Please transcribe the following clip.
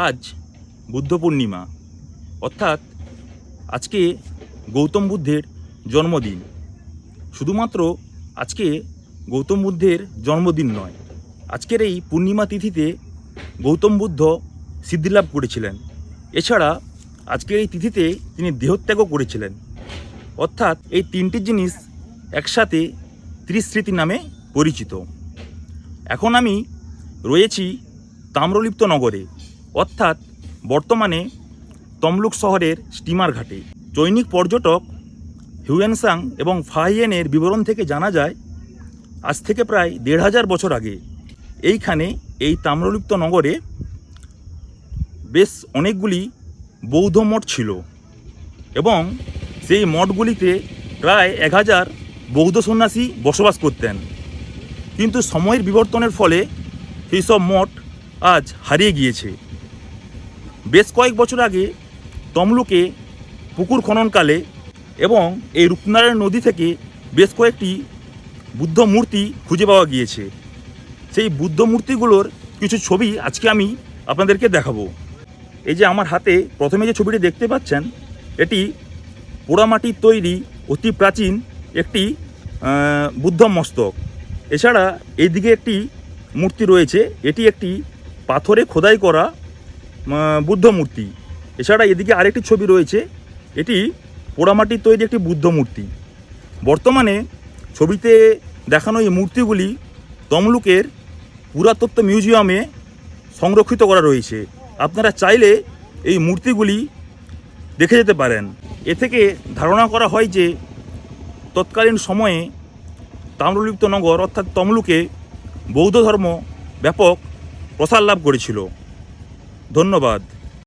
আজ বুদ্ধ পূর্ণিমা অর্থাৎ আজকে গৌতম বুদ্ধের জন্মদিন। শুধুমাত্র আজকে গৌতম বুদ্ধের জন্মদিন নয়, আজকের এই পূর্ণিমা তিথিতে গৌতম বুদ্ধ সিদ্ধিলাভ করেছিলেন। এছাড়া আজকের এই তিথিতে তিনি দেহত্যাগও করেছিলেন। অর্থাৎ এই তিনটি জিনিস একসাথে ত্রিস্মৃতি নামে পরিচিত। এখন আমি রয়েছি তাম্রলিপ্ত নগরে। অর্থাৎ বর্তমানে তমলুক শহরের স্টিমার ঘাটে। চৈনিক পর্যটক হিউয়েনসাং এবং ফাহিয়েনের বিবরণ থেকে জানা যায়, আজ থেকে প্রায় দেড় হাজার বছর আগে এইখানে এই তাম্রলিপ্ত নগরে বেশ অনেকগুলি বৌদ্ধ মঠ ছিল এবং সেই মঠগুলিতে প্রায় এক হাজার বৌদ্ধ সন্ন্যাসী বসবাস করতেন। কিন্তু সময়ের বিবর্তনের ফলে সেই সব মঠ আজ হারিয়ে গিয়েছে। বেশ কয়েক বছর আগে তমলুকে পুকুর খননকালে এবং এই রূপনারায়ণ নদী থেকে বেশ কয়েকটি বুদ্ধ মূর্তি খুঁজে পাওয়া গিয়েছে। সেই বুদ্ধ মূর্তিগুলোর কিছু ছবি আজকে আমি আপনাদেরকে দেখাবো। এই যে আমার হাতে প্রথমে যে ছবিটি দেখতে পাচ্ছেন, এটি পোড়ামাটির তৈরি অতি প্রাচীন একটি বুদ্ধ মস্তক। এছাড়া এইদিকে একটি মূর্তি রয়েছে, এটি একটি পাথরে খোদাই করা বুদ্ধ মূর্তি এছাড়া এদিকে আরেকটি ছবি রয়েছে, এটি পোড়ামাটির তৈরি একটি বুদ্ধ মূর্তি বর্তমানে ছবিতে দেখানো এই মূর্তিগুলি তমলুকের পুরাতত্ত্ব মিউজিয়ামে সংরক্ষিত করা রয়েছে। আপনারা চাইলে এই মূর্তিগুলি দেখে যেতে পারেন। এ থেকে ধারণা করা হয় যে, তৎকালীন সময়ে তাম্রলিপ্ত নগর অর্থাৎ তমলুকে বৌদ্ধ ধর্ম ব্যাপক প্রসার লাভ করেছিল। ধন্যবাদ।